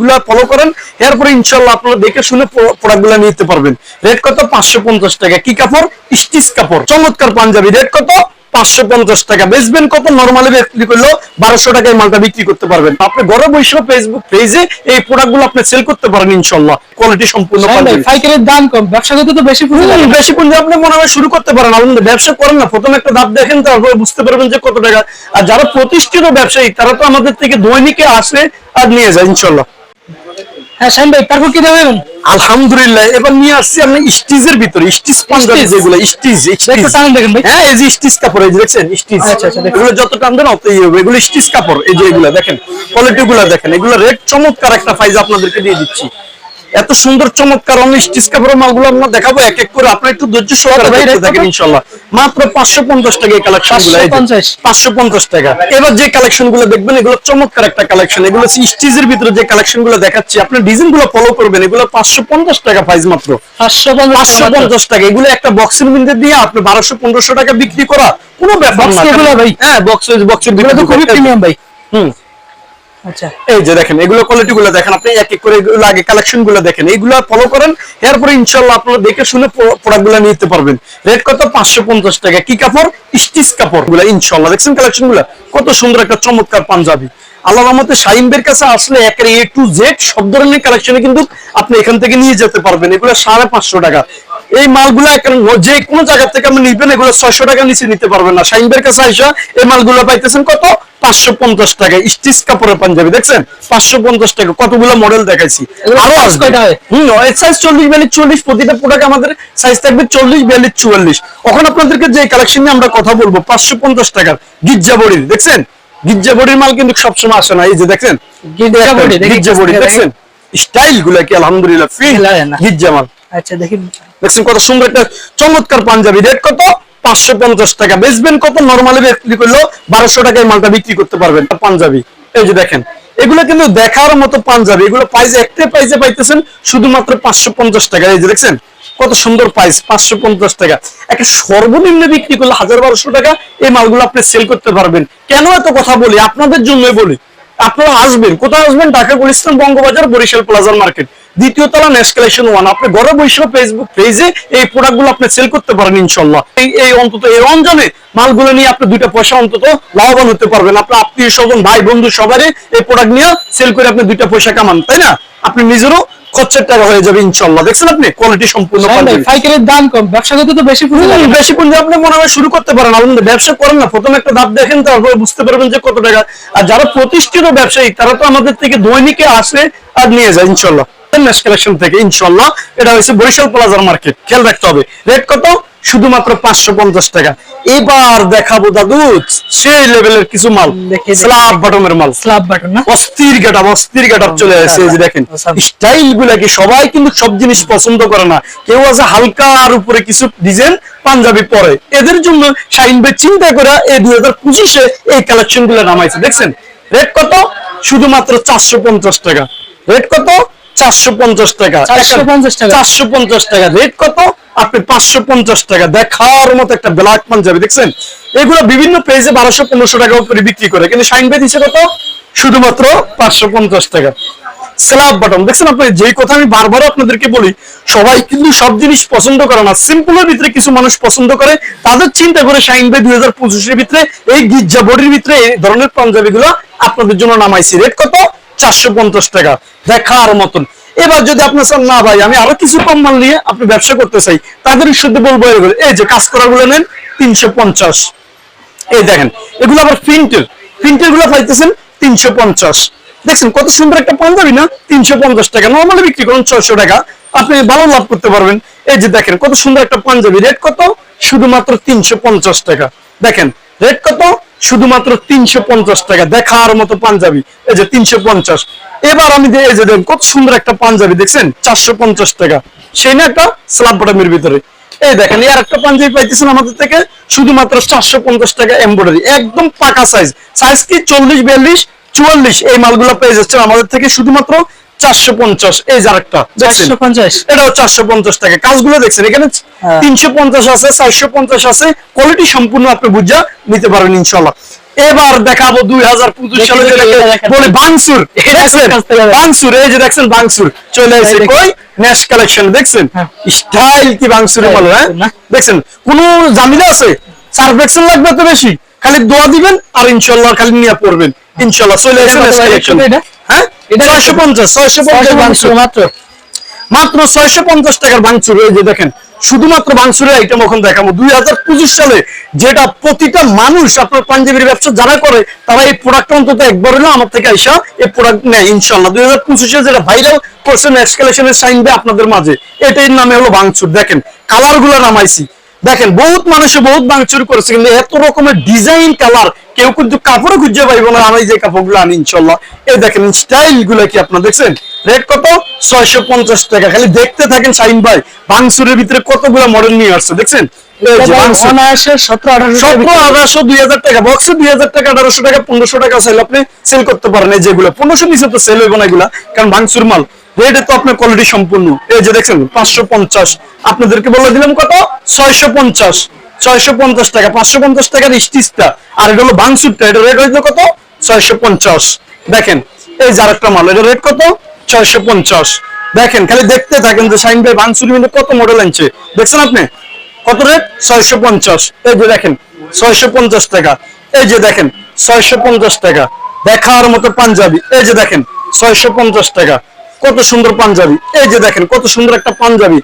গুলা ফলো করেন এরপরে ইনশাল্লাহ আপনারা দেখে শুনে প্রোডাক্টগুলা নিতে পারবেন। রেট কত? পাঁচশো পঞ্চাশ টাকা। কি কাপড়? স্টিচ কাপড়। চমৎকার পাঞ্জাবি। রেট কত? পাঁচশো পঞ্চাশ টাকা। বেচবেন কত? নর্মালি বিক্রি করলেও বারোশো টাকায় মালটা বিক্রি করতে পারবেন। আপনি ঘরে বসে ফেসবুক পেজে এই প্রোডাক্টগুলো আপনি সেল করতে পারেন ইনশাল্লাহ কোয়ালিটি সম্পূর্ণ ভাই, দাম কম। ব্যবসা করতে তো বেশি পুঁজি বেশি পুঁজি আপনি মনে হয় শুরু করতে পারেন। আপনি ব্যবসা করেন না। প্রথমে একটা দাম দেখেন তারপরে বুঝতে পারবেন যে কত টাকা। আর যারা প্রতিষ্ঠিত ব্যবসায়ী তারা তো আমাদের থেকে দৈনিকে আসে আর নিয়ে যায় ইনশাল্লাহ হ্যাঁ শাহিন ভাই তারপর কি দেবেন আলহামদুলিল্লাহ এবার নিয়ে আসছি আপনি স্টিজের ভিতরে স্টিজ পাঞ্জাবি Stitch? যেগুলো স্টিচ একটু টান দেখেন ভাই। হ্যাঁ এই যে স্টিচ কাপড় এই যে দেখছেন স্টিচ আচ্ছা, আচ্ছা, এগুলো যত টান দেন অতই হবে। এগুলো স্টিচ কাপড় এই যে এগুলো দেখেন দেখেন। এগুলো রেট চমৎকার একটা ফাইজ আপনাদেরকে দিয়ে দিচ্ছি। এত সুন্দর চমৎকার স্টিচ কাপড়ের মালগুলো আমরা দেখাবো। এক এক করে আপনি একটু ধৈর্য সহকারে দেখতে থাকেন কত? ইনশাল্লাহ। মাত্র পাঁচশো পঞ্চাশ টাকা এই কালেকশনগুলো 550 পাঁচশো পঞ্চাশ। টাকা। এবার যে কালেকশনগুলো দেখবেন এগুলো চমৎকার একটা কালেকশন এগুলো স্টিচের ভিতরে যে কালেকশনগুলো দেখাচ্ছি আপনি ডিজাইনগুলো ফলো করবেন। এগুলো পাঁচশো পঞ্চাশ টাকা প্রাইস মাত্র। পাঁচশো পঞ্চাশ পাঁচশো টাকা পঞ্চাশ টাকা। এগুলো একটা বক্সের মধ্যে দিয়ে আপনি বারোশো পনেরোশো টাকা বিক্রি করা কোনো ব্যাপার না এগুলো ভাই? হ্যাঁ বক্স বক্সের তো খুবই প্রিমিয়াম ভাই। হুম। এই যে দেখেন, এগুলো কোয়ালিটি গুলো দেখেন, আপনি এক এক করে আগে কালেকশনগুলো দেখেন। এইগুলো ফলো করেন, এরপরে ইনশাল্লাহ আপনারা দেখে শুনে প্রোডাক্টগুলো নিতে পারবেন। রেট কত? পাঁচশো পঞ্চাশ টাকা। কি কাপড়? স্টিচ কাপড়গুলো ইনশাল্লাহ দেখছেন কালেকশনগুলো? কত সুন্দর একটা চমৎকার পাঞ্জাবি। আল্লাহ রহমতে কাছে আসলে একের এ টু জেড সব ধরনের কালেকশনে কিন্তু আপনি এখান থেকে নিয়ে যেতে পারবেন। এগুলো সাড়ে পাঁচশো টাকা। এই মালগুলো যে কোনো জায়গা থেকে আপনি নিবেন, এগুলো ছয়শো টাকা নিচে নিতে পারবেন না। শাহিমদের কাছে আইসা এই মালগুলো পাইতেছেন কত? পাঁচশো পঞ্চাশ টাকা স্টিচ কাপড়ের পাঞ্জাবি দেখছেন? পাঁচশো পঞ্চাশ টাকা কতগুলো মডেল দেখাইছি। আরও? হম সাইজ চল্লিশ বিয়াল্লিশ চল্লিশ প্রতিটা প্রোডাক্ট আমাদের সাইজ থাকবে চল্লিশ বিয়াল্লিশ চুয়াল্লিশ। এখন আপনাদেরকে যে কালেকশন নিয়ে আমরা কথা বলব পাঁচশো পঞ্চাশ টাকার গির্জা বড়ির দেখছেন? গির্জা বড়ির মাল কিন্তু সবসময় আসে না এই যে দেখছেন? গির্জা বড়ি, দেখছেন? স্টাইলগুলা কি আলহামদুলিল্লাহ ফিল। গির্জা মাল। আচ্ছা দেখি। দেখছেন কত সুন্দর একটা চমৎকার পাঞ্জাবি। রেট কত? পাঁচশো পঞ্চাশ টাকা। বেচবেন কত? নর্মালি বিক্রি করলেও বারোশো টাকায় মালটা বিক্রি করতে পারবেন। পাঞ্জাবি। এই যে দেখেন, এগুলো কিন্তু দেখার মতো পাঞ্জাবি। এগুলো পাইজে একটা পাইজে পাইতেছেন শুধুমাত্র পাঁচশো পঞ্চাশ টাকা। এই যে দেখছেন, কত সুন্দর প্রাইস পাঁচশো পঞ্চাশ টাকা। একটা সর্বনিম্ন বিক্রি করলে হাজার বারোশো টাকা এই মালগুলো আপনি সেল করতে পারবেন। কেন এত কথা বলি? আপনাদের জন্যই বলি। আপনারা আসবেন। কোথায় আসবেন? ঢাকা গুলিস্তান বঙ্গবাজার বরিশাল প্লাজার মার্কেট। দ্বিতীয় তলা নেক্সট ওয়ান আপনি ঘরে বসে ফেসবুক পেজে এই প্রোডাক্টগুলো আপনি সেল করতে পারেন ইনশাল্লাহ এই এই অন্তত এই রমজানে মালগুলো নিয়ে আপনি দুইটা পয়সা অন্তত লাভবান হতে পারবেন। আপনার আত্মীয় স্বজন, ভাই, বন্ধু সবারই এই প্রোডাক্ট নিয়ে সেল করে আপনি দুইটা পয়সা কামান, তাই না? আপনি নিজেরও খরচের টাকা হয়ে যাবে ইনশাল্লাহ দেখছেন আপনি? কোয়ালিটি সম্পূর্ণ পাঞ্জাবি। পাইকারির দাম কম ব্যবসা করতে তো বেশি পুঁজি লাগে। বেশি পুঁজি আপনি মনে হয় শুরু করতে পারেন। আপনি ব্যবসা করেন না প্রথমে একটা দাম দেখেন তারপরে বুঝতে পারবেন যে কত টাকা। আর যারা প্রতিষ্ঠিত ব্যবসায়ী তারা তো আমাদের থেকে দৈনিকে আসে আর নিয়ে যায় ইনশাল্লাহ কালেকশন থেকে ইনশাল্লাহ এটা হয়েছে বরিশাল প্লাজার মার্কেট। খেয়াল রাখতে হবে। রেট কত? শুধুমাত্র পাঁচশো পঞ্চাশ টাকা। এবার দেখাবো দাদু সেই লেভেলের কিছু মাল। স্লাব বটমের মাল। স্ল্যাব বাটন না? অস্থির গেটাপ অস্থির গেটাপ চলে আসে এই যে দেখেন। স্টাইলগুলা কি সবাই কিন্তু সব জিনিস পছন্দ করে না। কেউ আছে হালকার উপরে কিছু ডিজাইন পাঞ্জাবি পরে। এদের জন্য শাহিন ভাই চিন্তা করে এই দুই হাজার পঁচিশে এই কালেকশনগুলো নামাইছে। দেখছেন? রেট কত? শুধুমাত্র চারশো পঞ্চাশ টাকা। রেট কত? চারশো পঞ্চাশ টাকা। 450 টাকা। চারশো পঞ্চাশ টাকা। রেট কত? আপনি পাঁচশো পঞ্চাশ টাকা। দেখার মতো একটা ব্ল্যাক পাঞ্জাবি দেখছেন? এগুলো বিভিন্ন পেজে বারোশো পনেরোশো টাকা উপরে বিক্রি করে। কিন্তু শাইন ভাই দিচ্ছে কত শুধুমাত্র পাঁচশো পঞ্চাশ টাকা। স্ল্যাব বাটন দেখছেন আপনি? যেই কথা আমি বারবার আপনাদেরকে বলি সবাই কিন্তু সব জিনিস পছন্দ করে না। সিম্পলের ভিতরে কিছু মানুষ পছন্দ করে। তাদের চিন্তা করে শাইন ভাই দুই হাজার পঁচিশের ভিতরে এই গির্জা বডির ভিতরে এই ধরনের পাঞ্জাবি গুলো আপনাদের জন্য নামাইছি। রেট কত? চারশো পঞ্চাশ টাকা দেখার মতন। এবার যদি আপনি চান না ভাই, আমি আরও কিছু কম মাল নিয়ে আপনি ব্যবসা করতে চাই, তাদের শুদ্ধ বলব এই যে কাজ করা গুলো নেন, তিনশো পঞ্চাশ। এই দেখেন, এগুলো আবার প্রিন্টের। প্রিন্টেরগুলো পাইতেছেন তিনশো পঞ্চাশ। দেখছেন কত সুন্দর একটা পাঞ্জাবি না? তিনশো পঞ্চাশ টাকা। নর্মালি বিক্রি করুন ছয়শো টাকা। আপনি ভালো লাভ করতে পারবেন। এই যে দেখেন কত সুন্দর একটা পাঞ্জাবি। রেট কত? শুধুমাত্র তিনশো পঞ্চাশ টাকা। দেখেন রেট কত? শুধুমাত্র তিনশো পঞ্চাশ টাকা। দেখার মতো পাঞ্জাবি। এই যে তিনশো পঞ্চাশ। এবার আমি এই যে কত সুন্দর একটা পাঞ্জাবি, দেখছেন? চারশো পঞ্চাশ টাকা। সেই না একটা স্লাব বটামের ভিতরে। এই দেখেন, এই আর একটা পাঞ্জাবি পাইতেছেন আমাদের থেকে, শুধুমাত্র চারশো পঞ্চাশ টাকা এমব্রয়ডারি। একদম পাকা সাইজ সাইজ কি চল্লিশ, বিয়াল্লিশ, চুয়াল্লিশ এই মালগুলো পেয়ে যাচ্ছেন আমাদের থেকে শুধুমাত্র চারশো পঞ্চাশ। এই যে আরেকটা দেখছেন? চারশো পঞ্চাশ। এটাও চারশো পঞ্চাশ টাকা। কাজগুলো দেখছেন এখানে হ্যাঁ। তিনশো পঞ্চাশ আছে চারশো পঞ্চাশ আছে। কোয়ালিটি সম্পূর্ণ আপনি বুঝা নিতে পারবেন ইনশাল্লাহ এবার দেখাবো দুই হাজার পঁচিশ সালে দেখি, যেটাকে এটা দেখান। বলে বাংসুর দেখছেন কাছ থেকে দেখেন। বাংসুর এই যে দেখছেন বাংসুর চলে এসে কই? ন্যাশ কালেকশন দেখছেন? হ্যাঁ। স্টাইল কি বাংসুরে বলো হ্যাঁ? দেখছেন কোন জামিলা আছে? সার্ভেকশন লাগবে তো বেশি? খালি দোয়া দিবেন আর ইনশাল্লাহ খালি নিয়ে পড়বেন। চলে? কালেকশন হ্যাঁ? মাত্র? মাত্র টাকার এই যে দেখেন শুধুমাত্র আইটেম এখন দেখাবো। সালে যেটা প্রতিটা মানুষ আপনার পাঞ্জাবির ব্যবসা যারা করে তারা এই প্রোডাক্ট অন্তত একবার হলেও আমার থেকে আইসা এই প্রোডাক্ট নেয় ইনশাল্লাহ দুই হাজার পঁচিশে যেটা ভাইরাল করছে এক্সকালেশনের সাইন দেয় আপনাদের মাঝে এটাই নামে হলো বাংচুর দেখেন কালারগুলো নামাইছি। দেখেন বহুত মানুষে বহুত বাংচুর করেছে কিন্তু এত রকমের ডিজাইন কালার কেউ কিন্তু কাপড়ও খুঁজে পাইবো না। আমি যে কাপড়গুলো আনি ইনশাল্লাহ। এই দেখেন স্টাইলগুলো কি আপনার দেখছেন? রেট কত? ছয়শো পঞ্চাশ টাকা। খালি দেখতে থাকেন শাইন ভাই বাংসুরের ভিতরে কতগুলো মডেল নিয়ে আসছে দেখছেন? এই যে সতেরো আঠারোশো দুই হাজার টাকা। বক্সে দুই হাজার টাকা আঠারোশো টাকা পনেরোশো টাকা সেল আপনি সেল করতে পারেন। এই যেগুলো পনেরোশো নিচে তো সেল হইব না এগুলা কারণ ভাঙচুর মাল। রেটে তো আপনার কোয়ালিটি সম্পূর্ণ। এই যে দেখছেন, পাঁচশো পঞ্চাশ। আপনাদেরকে বলে দিলাম কত? ছয়শো পঞ্চাশ। ছয়শো পঞ্চাশ টাকা, পাঁচশো পঞ্চাশ টাকার স্টিচটা। আর এটা হলো ভাঙচুরটা এটা রেট হইল কত? ছয়শো পঞ্চাশ। দেখেন, এই যে আরেকটা মাল, এটা রেট কত? ছয়শো পঞ্চাশ। দেখেন, খালি দেখতে থাকেন যে সাইন ভাই ভাঙচুর মধ্যে কত মডেল আনছে। দেখছেন আপনি? কত রেট ছয়শো পঞ্চাশ। এই যে দেখেন, ছয়শো পঞ্চাশ টাকা। এই যে দেখেন, ছয়শো পঞ্চাশ টাকা। দেখার মতো পাঞ্জাবি। এই যে দেখেন, ছয়শো পঞ্চাশ টাকা। কত সুন্দর পাঞ্জাবি। এই যে দেখেন, কত সুন্দর একটা পাঞ্জাবি।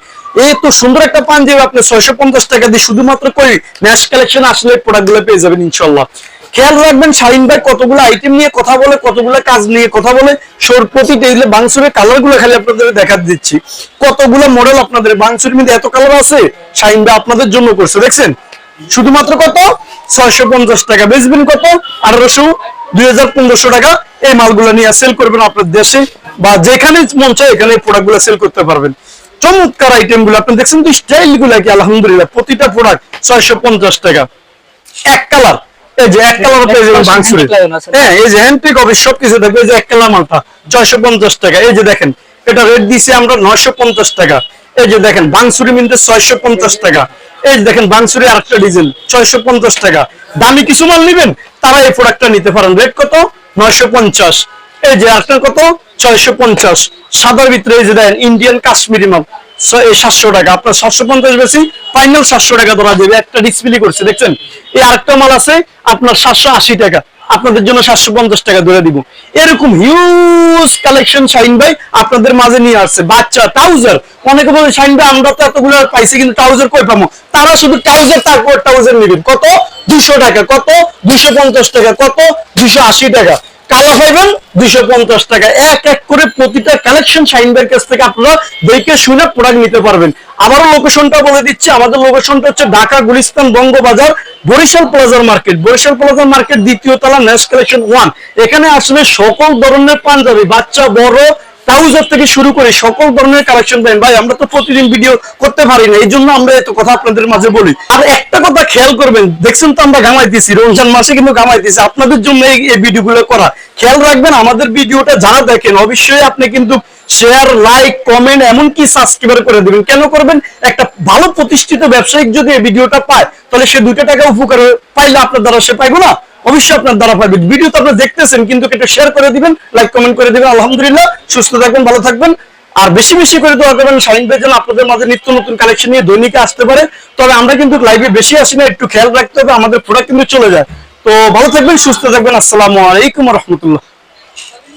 এই তো সুন্দর একটা পাঞ্জাবি আপনি ছয়শো পঞ্চাশ টাকা দিয়ে শুধুমাত্র কই ন্যাশ কালেকশন আসলে প্রোডাক্টগুলো পেয়ে যাবেন ইনশাল্লাহ খেয়াল রাখবেন, শাহিন ভাই কতগুলো আইটেম নিয়ে কথা বলে, কতগুলো কাজ নিয়ে কথা বলে সোর প্রতি এই বাংসুরের কালারগুলো খালি আপনাদের দেখা দিচ্ছি। কতগুলো মডেল আপনাদের, বাংসুরের মধ্যে এত কালার আছে? শাহিন ভাই আপনাদের জন্য করছে, দেখছেন? শুধুমাত্র কত? ছয়শো পঞ্চাশ টাকা। বেচবেন কত? আঠারোশো, দুই টাকা। এই মালগুলো নিয়ে সেল করবেন আপনার দেশে বা যেখানে মন চায় এখানে প্রোডাক্টগুলো সেল করতে পারবেন। চমৎকার আইটেমগুলো আপনি দেখছেন তো স্টাইলগুলো কি? আলহামদুলিল্লাহ প্রতিটা প্রোডাক্ট ছয়শো পঞ্চাশ টাকা। এক কালার এই যে এক কালার। হ্যাঁ এই যে হ্যান্ডপিক হবে সবকিছু দেখবে এই যে এক কালার মালটা ছয়শো পঞ্চাশ টাকা। এই যে দেখেন এটা রেট দিছি আমরা নয়শো পঞ্চাশ টাকা। এই যে দেখেন বাংসুরি মিনতে ছয়শো পঞ্চাশ টাকা। এই যে দেখেন বাংসুরি আরেকটা ডিজেল ছয়শো পঞ্চাশ টাকা। দামি কিছু মাল নিবেন তারা এই প্রোডাক্টটা নিতে পারেন। রেট কত? নয়শো পঞ্চাশ। এই যে কত? ছয়শো পঞ্চাশ। সাদার ভিতরে যে ইন্ডিয়ান কাশ্মীরি সাতশো টাকা। আপনার সাতশো পঞ্চাশ ফাইনাল সাতশো টাকা একটা ডিসপ্লে করছে, দেখছেন? এই আরেকটা মাল আছে, আপনার সাতশো আশি টাকা। আপনাদের জন্য সাতশো পঞ্চাশ টাকা ধরে দিব। এরকম হিউজ কালেকশন শাহিন ভাই আপনাদের মাঝে নিয়ে আসছে। বাচ্চা ট্রাউজার অনেকে বলে শাইন ভাই, আমরা তো এতগুলো পাইছি, কিন্তু ট্রাউজার কই পাবো? তারা শুধু ট্রাউজার তারপর ট্রাউজার নেবেন কত? দুশো টাকা, কত? দুশো পঞ্চাশ টাকা, কত? দুশো আশি টাকা। হবেন দুইশো পঞ্চাশ টাকা। এক এক করে প্রতিটা কালেকশন কাছ থেকে আপনারা দেখে শুনে প্রোডাক্ট নিতে পারবেন। আবারও লোকেশনটা বলে দিচ্ছি, আমাদের লোকেশনটা হচ্ছে ঢাকা গুলিস্তান বঙ্গবাজার বরিশাল প্লাজার মার্কেট। বরিশাল প্লাজার মার্কেট দ্বিতীয় তলা ন্যাশ কালেকশন ওয়ান এখানে আসলে সকল ধরনের পাঞ্জাবি, বাচ্চা, বড় ট্রাউজার থেকে শুরু করে সকল ধরনের কালেকশন পাবেন ভাই, আমরা তো প্রতিদিন ভিডিও করতে পারি না এই জন্য আমরা এত কথা আপনাদের মাঝে বলি। আর একটা কথা খেয়াল করবেন, দেখছেন তো আমরা গামাইতেছি রমজান মাসে কিন্তু গামাইতেছি আপনাদের জন্য এই ভিডিওগুলো করা। খেয়াল রাখবেন, আমাদের ভিডিওটা যারা দেখেন, অবশ্যই আপনি কিন্তু শেয়ার লাইক কমেন্ট এমনকি সাবস্ক্রাইবার করে দিবেন। কেন করবেন? একটা ভালো প্রতিষ্ঠিত ব্যবসায়িক যদি এই ভিডিওটা পায়, তাহলে সে দুটো টাকা উপকার পাইলে আপনার দ্বারা সে পাইবো না। অবশ্যই আপনার দ্বারা পাবে ভিডিও তো আপনি দেখতেছেন, কিন্তু একটু শেয়ার করে দিবেন লাইক কমেন্ট করে দিবেন। আলহামদুলিল্লাহ, সুস্থ থাকবেন, ভালো থাকবেন। আর বেশি বেশি করে দোয়া করবেন শাহিন ভাই যেন আপনাদের মাঝে নিত্য নতুন কালেকশন নিয়ে দৈনিকে আসতে পারে। তবে আমরা কিন্তু লাইভে বেশি আসি না, একটু খেয়াল রাখতে হবে, আমাদের প্রোডাক্ট কিন্তু চলে যায়। তো ভালো থাকবেন, সুস্থ থাকবেন। আসসালামু আলাইকুম রহমতুল্লাহ।